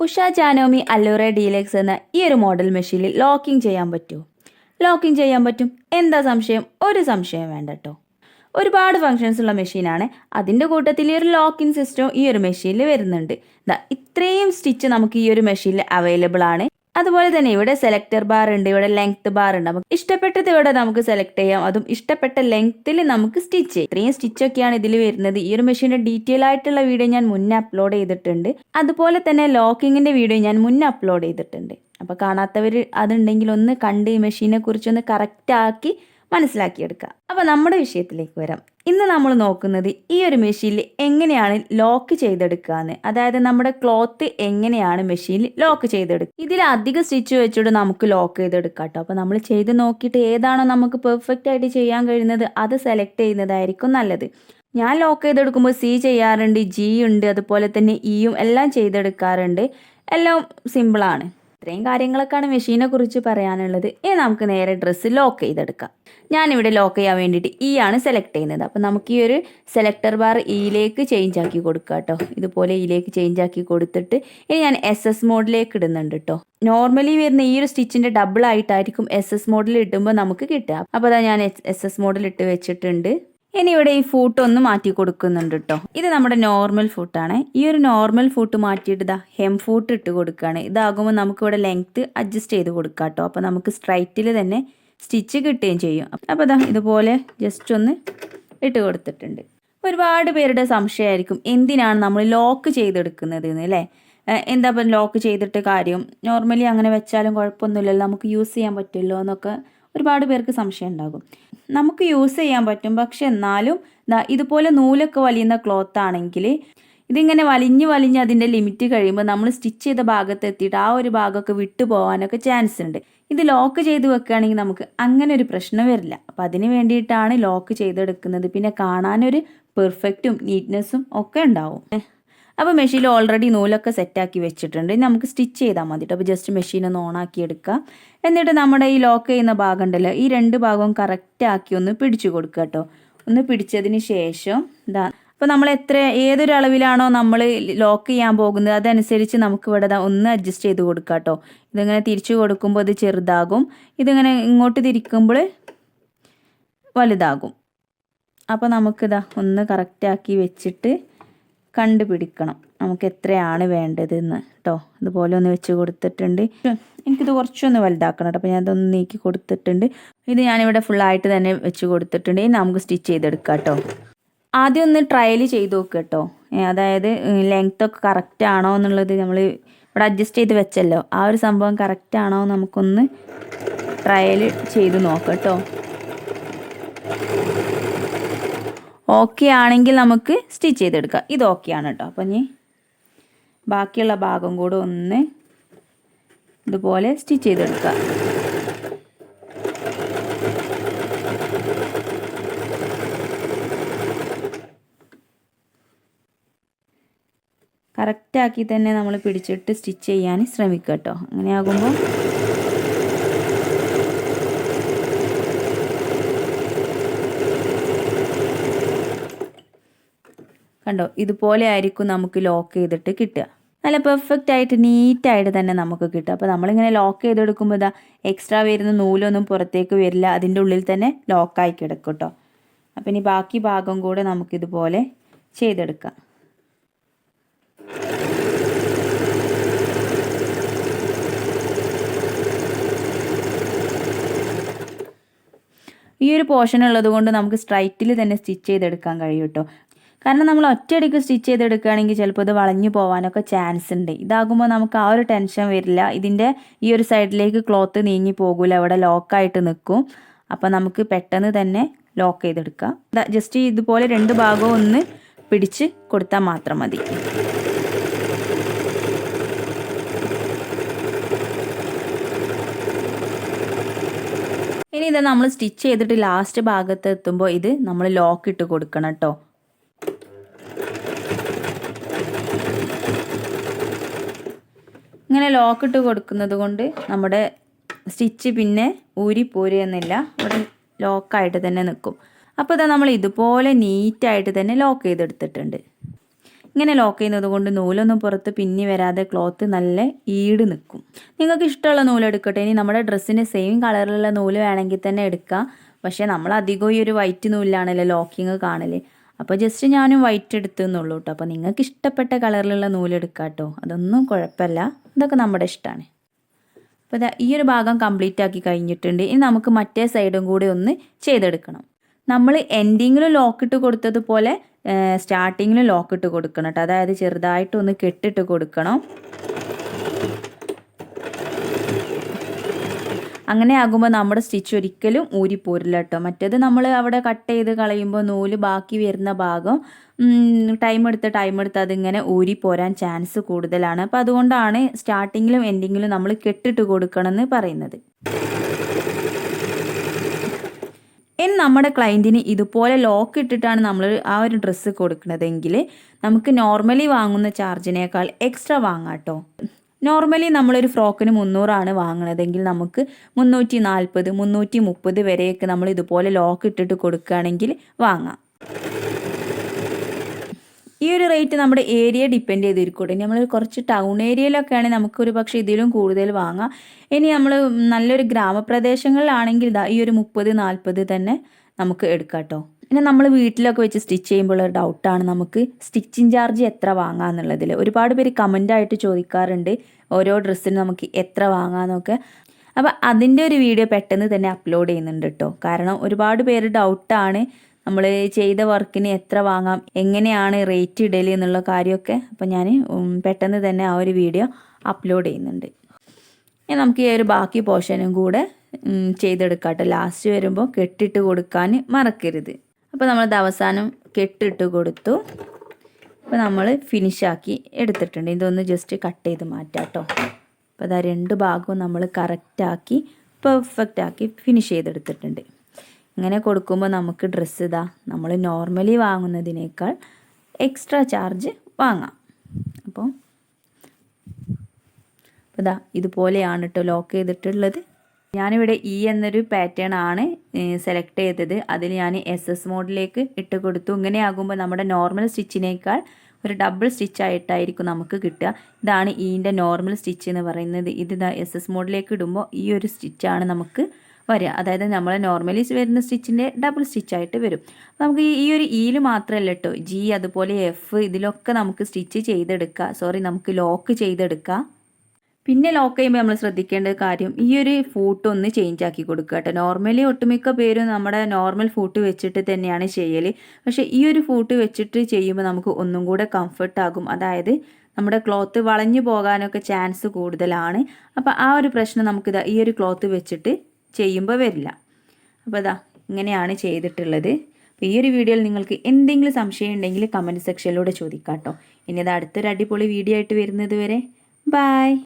Usha ജാനോമി അല്ലൂറ deluxe എന്ന ഈ ഒരു മോഡൽ മെഷീനിൽ ലോക്കിംഗ് ചെയ്യാൻ പറ്റുമോ? ലോക്കിംഗ് ചെയ്യാൻ പറ്റും. എന്താ സംശയം? ഒരു സംശയം വേണ്ട കേട്ടോ. ഒരുപാട് ഫങ്ഷൻസ് ഉള്ള മെഷീനാണ് അതിന്റെ കൂട്ടത്തിൽ ഈ ഒരു ലോക്കിംഗ് സിസ്റ്റം ഈ ഒരു മെഷീനിൽ വരുന്നുണ്ട്. ഇത്രയും സ്റ്റിച്ച് നമുക്ക് ഈ ഒരു മെഷീനിൽ അവൈലബിൾ ആണ്. അതുപോലെ തന്നെ ഇവിടെ സെലക്ടർ ബാർ ഉണ്ട് ഇവിടെ ലെങ്ത് ബാർ ഉണ്ട്. നമുക്ക് ഇഷ്ടപ്പെട്ടത് ഇവിടെ നമുക്ക് സെലക്ട് ചെയ്യാം. അതും ഇഷ്ടപ്പെട്ട ലെങ്ത്തിൽ നമുക്ക് സ്റ്റിച്ച് ചെയ്യാം. ഇത്രയും സ്റ്റിച്ച് ഒക്കെയാണ് ഇതിൽ വരുന്നത്. ഈ ഒരു മെഷീന്റെ ഡീറ്റെയിൽ ആയിട്ടുള്ള വീഡിയോ ഞാൻ മുന്നേ അപ്ലോഡ് ചെയ്തിട്ടുണ്ട്. അതുപോലെ തന്നെ ലോക്കിങ്ങിന്റെ വീഡിയോ ഞാൻ മുന്നേ അപ്ലോഡ് ചെയ്തിട്ടുണ്ട്. അപ്പോൾ കാണാത്തവർ അതുണ്ടെങ്കിൽ ഒന്ന് കണ്ട് ഈ മെഷീനെ കുറിച്ചൊന്ന് കറക്റ്റ് ആക്കി മനസ്സിലാക്കിയെടുക്കുക. അപ്പോൾ നമ്മുടെ വിഷയത്തിലേക്ക് വരാം. ഇന്ന് നമ്മൾ നോക്കുന്നത് ഈ ഒരു മെഷീനിൽ എങ്ങനെയാണ് ലോക്ക് ചെയ്തെടുക്കുക അതായത് നമ്മുടെ ക്ലോത്ത് എങ്ങനെയാണ് മെഷീനിൽ ലോക്ക് ചെയ്തെടുക്കുക ഇതിൽ അധികം സ്റ്റിച്ച് വെച്ചിട്ട് നമുക്ക് ലോക്ക് ചെയ്തെടുക്കാം കേട്ടോ. അപ്പോൾ നമ്മൾ ചെയ്ത് നോക്കിയിട്ട് ഏതാണോ നമുക്ക് പെർഫെക്റ്റ് ആയിട്ട് ചെയ്യാൻ കഴിയുന്നത് അത് സെലക്ട് ചെയ്യുന്നതായിരിക്കും നല്ലത്. ഞാൻ ലോക്ക് ചെയ്തെടുക്കുമ്പോൾ സി ചെയ്യാറുണ്ട് ജി ഉണ്ട് അതുപോലെ തന്നെ ഇയും എല്ലാം ചെയ്തെടുക്കാറുണ്ട്. എല്ലാം സിമ്പിളാണ് ഇത്രയും കാര്യങ്ങളൊക്കെയാണ് മെഷീനെ കുറിച്ച് പറയാനുള്ളത്. ഇനി നമുക്ക് നേരെ ഡ്രസ്സ് ലോക്ക് ചെയ്തെടുക്കാം. ഞാനിവിടെ ലോക്ക് ചെയ്യാൻ വേണ്ടിയിട്ട് ഈ ആണ് സെലക്ട് ചെയ്യുന്നത്. അപ്പോൾ നമുക്ക് ഈ ഒരു സെലക്ടർ ബാർ ഇയിലേക്ക് ചേഞ്ച് ആക്കി കൊടുക്കുക കേട്ടോ. ഇതുപോലെ ഇയിലേക്ക് ചേഞ്ച് ആക്കി കൊടുത്തിട്ട് ഇനി ഞാൻ എസ് എസ് മോഡിലേക്ക് ഇടുന്നുണ്ട് കേട്ടോ. നോർമലി വരുന്ന ഈ ഒരു സ്റ്റിച്ചിന്റെ ഡബിൾ ആയിട്ടായിരിക്കും എസ് എസ് മോഡിൽ ഇടുമ്പോൾ നമുക്ക് കിട്ടുക. അപ്പോൾ അതാ ഞാൻ എസ് എസ് മോഡിൽ ഇട്ട് വെച്ചിട്ടുണ്ട്. ഇനി ഇവിടെ ഈ ഫൂട്ട് ഒന്ന് മാറ്റി കൊടുക്കുന്നുണ്ട് കേട്ടോ ഇത് നമ്മുടെ നോർമൽ ഫൂട്ടാണ് ഈ ഒരു നോർമൽ ഫൂട്ട് മാറ്റിയിട്ട് ഇതാ ഹെം ഫൂട്ട് ഇട്ട് കൊടുക്കുകയാണ്. ഇതാകുമ്പോൾ നമുക്ക് ഇവിടെ ലെങ്ത്ത് അഡ്ജസ്റ്റ് ചെയ്ത് കൊടുക്കാം കേട്ടോ അപ്പോൾ നമുക്ക് സ്ട്രൈറ്റിൽ തന്നെ സ്റ്റിച്ച് കിട്ടുകയും ചെയ്യും. അപ്പോൾ ഇതാ ഇതുപോലെ ജസ്റ്റ് ഒന്ന് ഇട്ട് കൊടുത്തിട്ടുണ്ട്. ഒരുപാട് പേരുടെ സംശയമായിരിക്കും. എന്തിനാണ് നമ്മൾ ലോക്ക് ചെയ്തെടുക്കുന്നത് എന്ന് അല്ലേ എന്താ ഇപ്പം ലോക്ക് ചെയ്തിട്ട് കാര്യം? നോർമലി അങ്ങനെ വെച്ചാലും കുഴപ്പമൊന്നുമില്ലല്ലോ. നമുക്ക് യൂസ് ചെയ്യാൻ പറ്റുമല്ലോ എന്നൊക്കെ ഒരുപാട് പേർക്ക് സംശയം ഉണ്ടാകും. നമുക്ക് യൂസ് ചെയ്യാൻ പറ്റും. പക്ഷെ എന്നാലും ഇതുപോലെ നൂലൊക്കെ വലിയുന്ന ക്ലോത്ത് ആണെങ്കിൽ ഇതിങ്ങനെ വലിഞ്ഞ് വലിഞ്ഞ് അതിന്റെ ലിമിറ്റ് കഴിയുമ്പോൾ നമ്മൾ സ്റ്റിച്ച് ചെയ്ത ഭാഗത്ത് എത്തിയിട്ട് ആ ഒരു ഭാഗമൊക്കെ വിട്ടു പോകാനൊക്കെ ചാൻസ് ഉണ്ട്. ഇത് ലോക്ക് ചെയ്ത് വെക്കുകയാണെങ്കിൽ നമുക്ക് അങ്ങനെ ഒരു പ്രശ്നം വരില്ല. അപ്പോൾ അതിന് വേണ്ടിയിട്ടാണ് ലോക്ക് ചെയ്തെടുക്കുന്നത്. പിന്നെ കാണാനൊരു പെർഫെക്റ്റും നീറ്റ്നെസ്സും ഒക്കെ ഉണ്ടാവും. അപ്പോൾ മെഷീനിൽ ഓൾറെഡി നൂലൊക്കെ സെറ്റാക്കി വെച്ചിട്ടുണ്ട്. ഇനി നമുക്ക് സ്റ്റിച്ച് ചെയ്താൽ മതി അപ്പോൾ ജസ്റ്റ് മെഷീൻ ഒന്ന് ഓണാക്കി എടുക്കുക എന്നിട്ട് നമ്മുടെ ഈ ലോക്ക് ചെയ്യുന്ന ഭാഗം ഉണ്ടല്ലോ ഈ രണ്ട് ഭാഗവും കറക്റ്റാക്കി ഒന്ന് പിടിച്ചു കൊടുക്കുക കേട്ടോ ഒന്ന് പിടിച്ചതിന് ശേഷം ഇതാ അപ്പോൾ നമ്മൾ എത്ര ഏതൊരു അളവിലാണോ നമ്മൾ ലോക്ക് ചെയ്യാൻ പോകുന്നത് അതനുസരിച്ച് നമുക്ക് ഇവിടെ ഒന്ന് അഡ്ജസ്റ്റ് ചെയ്ത് കൊടുക്കുക കേട്ടോ ഇതിങ്ങനെ തിരിച്ചു കൊടുക്കുമ്പോൾ ഇത് ചെറുതാകും. ഇതിങ്ങനെ ഇങ്ങോട്ട് തിരിക്കുമ്പോൾ വലുതാകും. അപ്പോൾ നമുക്കിതാ ഒന്ന് കറക്റ്റാക്കി വെച്ചിട്ട് കണ്ടുപിടിക്കണം. നമുക്ക് എത്രയാണ് വേണ്ടതെന്ന് കേട്ടോ അതുപോലെ ഒന്ന് വെച്ച് കൊടുത്തിട്ടുണ്ട്. എനിക്കിത് കുറച്ചൊന്ന് വലുതാക്കണം കേട്ടോ അപ്പോൾ ഞാനതൊന്ന് നീക്കി കൊടുത്തിട്ടുണ്ട്. ഇത് ഞാനിവിടെ ഫുള്ളായിട്ട് തന്നെ വെച്ച് കൊടുത്തിട്ടുണ്ട്. ഇനി നമുക്ക് സ്റ്റിച്ച് ചെയ്തെടുക്കാം കേട്ടോ ആദ്യം ഒന്ന് ട്രയൽ ചെയ്ത് നോക്കുക കേട്ടോ അതായത് ലെങ്ത് ഒക്കെ കറക്റ്റ് ആണോ എന്നുള്ളത് നമ്മൾ ഇവിടെ അഡ്ജസ്റ്റ് ചെയ്ത് വെച്ചല്ലോ. ആ ഒരു സംഭവം കറക്റ്റ് ആണോ നമുക്കൊന്ന് ട്രയൽ ചെയ്ത് നോക്കാം കേട്ടോ ഓക്കെ ആണെങ്കിൽ നമുക്ക് സ്റ്റിച്ച് ചെയ്തെടുക്കാം. ഇത് ഓക്കെ ആണ് കേട്ടോ അപ്പം ഇനി ബാക്കിയുള്ള ഭാഗം കൂടെ ഒന്ന് ഇതുപോലെ സ്റ്റിച്ച് ചെയ്തെടുക്കുക കറക്റ്റാക്കി തന്നെ നമ്മൾ പിടിച്ചിട്ട് സ്റ്റിച്ച് ചെയ്യാൻ ശ്രമിക്കുക കേട്ടോ അങ്ങനെ ആകുമ്പോൾ കണ്ടോ? ഇതുപോലെ ആയിരിക്കും നമുക്ക് ലോക്ക് ചെയ്തിട്ട് കിട്ടുക. നല്ല പെർഫെക്റ്റ് ആയിട്ട് നീറ്റായിട്ട് തന്നെ നമുക്ക് കിട്ടും അപ്പോൾ നമ്മളിങ്ങനെ ലോക്ക് ചെയ്തെടുക്കുമ്പോൾ ഇതാ എക്സ്ട്രാ വരുന്ന നൂലൊന്നും പുറത്തേക്ക് വരില്ല. അതിന്റെ ഉള്ളിൽ തന്നെ ലോക്കായി കിടക്കും കേട്ടോ അപ്പം ഇനി ബാക്കി ഭാഗം കൂടെ നമുക്കിതുപോലെ ചെയ്തെടുക്കാം. ഈ ഒരു പോർഷൻ ഉള്ളത് കൊണ്ട് നമുക്ക് സ്ട്രൈറ്റിൽ തന്നെ സ്റ്റിച്ച് ചെയ്തെടുക്കാൻ കഴിയും കേട്ടോ കാരണം നമ്മൾ ഒറ്റയടിക്ക് സ്റ്റിച്ച് ചെയ്തെടുക്കുകയാണെങ്കിൽ ചിലപ്പോൾ ഇത് വളഞ്ഞു പോകാനൊക്കെ ചാൻസ് ഉണ്ട്. ഇതാകുമ്പോൾ നമുക്ക് ആ ഒരു ടെൻഷൻ വരില്ല. ഇതിന്റെ ഈ ഒരു സൈഡിലേക്ക് ക്ലോത്ത് നീങ്ങി പോകില്ല അവിടെ ലോക്കായിട്ട് നിൽക്കും. അപ്പോൾ നമുക്ക് പെട്ടെന്ന് തന്നെ ലോക്ക് ചെയ്തെടുക്കാം. ജസ്റ്റ് ഇതുപോലെ രണ്ട് ഭാഗവും ഒന്ന് പിടിച്ച് കൊടുത്താൽ മാത്രം മതി. ഇനി ഇത് നമ്മൾ സ്റ്റിച്ച് ചെയ്തിട്ട് ലാസ്റ്റ് ഭാഗത്ത് എത്തുമ്പോൾ ഇത് നമ്മൾ ലോക്ക് ഇട്ട് കൊടുക്കണം കേട്ടോ. ഇങ്ങനെ ലോക്ക് ഇട്ട് കൊടുക്കുന്നത് കൊണ്ട് നമ്മുടെ സ്റ്റിച്ച് പിന്നെ ഊരി പോരുകയെന്നില്ല. ഇവിടെ ലോക്കായിട്ട് തന്നെ നിൽക്കും. അപ്പോൾ ഇതാ നമ്മൾ ഇതുപോലെ നീറ്റായിട്ട് തന്നെ ലോക്ക് ചെയ്തെടുത്തിട്ടുണ്ട്. ഇങ്ങനെ ലോക്ക് ചെയ്യുന്നത് കൊണ്ട് നൂലൊന്നും പുറത്ത് പിന്നി വരാതെ ക്ലോത്ത് നല്ല ഈട് നിൽക്കും. നിങ്ങൾക്ക് ഇഷ്ടമുള്ള നൂൽ എടുക്കട്ടെ. ഇനി നമ്മുടെ ഡ്രസ്സിന് സെയിം കളറിലുള്ള നൂൽ വേണമെങ്കിൽ തന്നെ എടുക്കാം. പക്ഷേ നമ്മൾ അധികം ഈ ഒരു വൈറ്റ് നൂലിലാണല്ലോ ലോക്കിങ് കാണൽ അപ്പോൾ ജസ്റ്റ് ഞാനും വൈറ്റ് എടുത്തു എന്നുള്ളൂ കേട്ടോ അപ്പോൾ നിങ്ങൾക്ക് ഇഷ്ടപ്പെട്ട കളറിലുള്ള നൂൽ എടുക്കാം കേട്ടോ അതൊന്നും കുഴപ്പമില്ല. ഇതൊക്കെ നമ്മുടെ ഇഷ്ടമാണ് അപ്പോൾ ഈ ഒരു ഭാഗം കംപ്ലീറ്റ് ആക്കി കഴിഞ്ഞിട്ടുണ്ട്. ഇനി നമുക്ക് മറ്റേ സൈഡും കൂടി ഒന്ന് ചെയ്തെടുക്കണം. നമ്മൾ എൻഡിങ്ങിൽ ലോക്കിട്ട് കൊടുത്തതുപോലെ സ്റ്റാർട്ടിങ്ങിൽ ലോക്കിട്ട് കൊടുക്കണം കേട്ടോ അതായത് ചെറുതായിട്ടൊന്ന് കെട്ടിട്ട് കൊടുക്കണം. അങ്ങനെ ആകുമ്പോൾ നമ്മുടെ സ്റ്റിച്ച് ഒരിക്കലും ഊരിപ്പോരില്ല കേട്ടോ. മറ്റേത് നമ്മൾ അവിടെ കട്ട് ചെയ്ത് കളയുമ്പോൾ നൂൽ ബാക്കി വരുന്ന ഭാഗം ടൈം എടുത്ത് ടൈം എടുത്ത് അതിങ്ങനെ ഊരി പോരാൻ ചാൻസ് കൂടുതലാണ്. അപ്പോൾ അതുകൊണ്ടാണ് സ്റ്റാർട്ടിങ്ങിലും എൻഡിങ്ങിലും നമ്മൾ കെട്ടിട്ട് കൊടുക്കണമെന്ന് പറയുന്നത്. ഇനി നമ്മുടെ ക്ലയന്റിന് ഇതുപോലെ ലോക്ക് ഇട്ടിട്ടാണ് നമ്മൾ ആ ഒരു ഡ്രസ്സ് കൊടുക്കുന്നതെങ്കിൽ നമുക്ക് നോർമലി വാങ്ങുന്ന ചാർജിനേക്കാൾ എക്സ്ട്രാ വാങ്ങാം കേട്ടോ. നോർമലി നമ്മളൊരു ഫ്രോക്കിന് മുന്നൂറാണ് വാങ്ങണതെങ്കിൽ നമുക്ക് മുന്നൂറ്റി നാൽപ്പത് മുന്നൂറ്റി മുപ്പത് വരെയൊക്കെ നമ്മൾ ഇതുപോലെ ലോക്ക് ഇട്ടിട്ട് കൊടുക്കുകയാണെങ്കിൽ വാങ്ങാം. ഈ ഒരു റേറ്റ് നമ്മുടെ ഏരിയ ഡിപ്പെൻഡ് ചെയ്തിരിക്കട്ടെ ഇനി നമ്മൾ കുറച്ച് ടൗൺ ഏരിയയിലൊക്കെ ആണെങ്കിൽ നമുക്കൊരു പക്ഷേ ഇതിലും കൂടുതൽ വാങ്ങാം. ഇനി നമ്മൾ നല്ലൊരു ഗ്രാമപ്രദേശങ്ങളിലാണെങ്കിൽ ഇതാ ഈ ഒരു മുപ്പത് നാൽപ്പത് തന്നെ നമുക്ക് എടുക്കാം കേട്ടോ. പിന്നെ നമ്മൾ വീട്ടിലൊക്കെ വെച്ച് സ്റ്റിച്ച് ചെയ്യുമ്പോൾ ഒരു ഡൗട്ടാണ് നമുക്ക് സ്റ്റിച്ചിങ് ചാർജ് എത്ര വാങ്ങാമെന്നുള്ളതിൽ ഒരുപാട് പേര് കമന്റായിട്ട് ചോദിക്കാറുണ്ട് ഓരോ ഡ്രസ്സിന് നമുക്ക് എത്ര വാങ്ങാമെന്നൊക്കെ അപ്പോൾ അതിന്റെ ഒരു വീഡിയോ പെട്ടെന്ന് തന്നെ അപ്ലോഡ് ചെയ്യുന്നുണ്ട് കേട്ടോ കാരണം ഒരുപാട് പേര് ഡൗട്ടാണ് നമ്മൾ ചെയ്ത വർക്കിന് എത്ര വാങ്ങാം എങ്ങനെയാണ് റേറ്റ് ഇടൽ എന്നുള്ള കാര്യമൊക്കെ. അപ്പോൾ ഞാൻ പെട്ടെന്ന് തന്നെ ആ ഒരു വീഡിയോ അപ്ലോഡ് ചെയ്യുന്നുണ്ട്. ഇനി നമുക്ക് ഈ ഒരു ബാക്കി പോർഷനും കൂടെ ചെയ്തെടുക്കാം കേട്ടോ ലാസ്റ്റ് വരുമ്പോൾ കെട്ടിട്ട് കൊടുക്കാൻ മറക്കരുത്. അപ്പോൾ നമ്മളത് അവസാനം കെട്ടിട്ട് കൊടുത്തു. അപ്പോൾ നമ്മൾ ഫിനിഷാക്കി എടുത്തിട്ടുണ്ട്. ഇതൊന്ന് ജസ്റ്റ് കട്ട് ചെയ്ത് മാറ്റാം കേട്ടോ അപ്പോൾ അതാ രണ്ട് ഭാഗവും നമ്മൾ കറക്റ്റാക്കി പെർഫെക്റ്റ് ആക്കി ഫിനിഷ് ചെയ്തെടുത്തിട്ടുണ്ട്. ഇങ്ങനെ കൊടുക്കുമ്പോൾ നമുക്ക് ഡ്രസ്സ് ഇതാ നമ്മൾ നോർമലി വാങ്ങുന്നതിനേക്കാൾ എക്സ്ട്രാ ചാർജ് വാങ്ങാം. അപ്പോൾ ഇതാ ഇതുപോലെയാണ് കേട്ടോ ലോക്ക് ചെയ്തിട്ടുള്ളത്. ഞാനിവിടെ ഇ എന്നൊരു പാറ്റേൺ ആണ് സെലക്ട് ചെയ്തത്. അതിൽ ഞാൻ എസ് എസ് മോഡിലേക്ക് ഇട്ട് കൊടുത്തു. ഇങ്ങനെ ആകുമ്പോൾ നമ്മുടെ നോർമൽ സ്റ്റിച്ചിനേക്കാൾ ഒരു ഡബിൾ സ്റ്റിച്ചായിട്ടായിരിക്കും നമുക്ക് കിട്ടുക. ഇതാണ് ഈന്റെ നോർമൽ സ്റ്റിച്ച് എന്ന് പറയുന്നത്. ഇത് എസ് എസ് മോഡിലേക്ക് ഇടുമ്പോൾ ഈ ഒരു സ്റ്റിച്ചാണ് നമുക്ക് വരിക. അതായത് നമ്മൾ നോർമലി വരുന്ന സ്റ്റിച്ചിന്റെ ഡബിൾ സ്റ്റിച്ചായിട്ട് വരും. നമുക്ക് ഈ ഒരു ഈയിൽ മാത്രമല്ല കേട്ടോ ജി അതുപോലെ എഫ് ഇതിലൊക്കെ നമുക്ക് സ്റ്റിച്ച് ചെയ്തെടുക്കുക സോറി നമുക്ക് ലോക്ക് ചെയ്തെടുക്കുക പിന്നെ ലോക്ക് ചെയ്യുമ്പോൾ നമ്മൾ ശ്രദ്ധിക്കേണ്ട കാര്യം ഈ ഒരു ഫൂട്ട് ഒന്ന് ചേഞ്ച് ആക്കി കൊടുക്കുക കേട്ടോ. നോർമലി ഒട്ടുമിക്ക പേരും നമ്മുടെ നോർമൽ ഫൂട്ട് വെച്ചിട്ട് തന്നെയാണ് ചെയ്യൽ പക്ഷേ ഈ ഒരു ഫൂട്ട് വെച്ചിട്ട് ചെയ്യുമ്പോൾ നമുക്ക് ഒന്നും കൂടെ കംഫർട്ടാകും അതായത് നമ്മുടെ ക്ലോത്ത് വളഞ്ഞു പോകാനൊക്കെ ചാൻസ് കൂടുതലാണ്. അപ്പോൾ ആ ഒരു പ്രശ്നം നമുക്കിതാ ഈ ഒരു ക്ലോത്ത് വെച്ചിട്ട് ചെയ്യുമ്പോൾ വരില്ല. അപ്പോൾ ഇതാ ഇങ്ങനെയാണ് ചെയ്തിട്ടുള്ളത്. അപ്പോൾ ഈ ഒരു വീഡിയോയിൽ നിങ്ങൾക്ക് എന്തെങ്കിലും സംശയം ഉണ്ടെങ്കിൽ കമന്റ് സെക്ഷനിലൂടെ ചോദിക്കാം കേട്ടോ ഇനി ഇത് അടുത്തൊരു അടിപൊളി വീഡിയോ ആയിട്ട് വരുന്നത് വരെ. ബായ്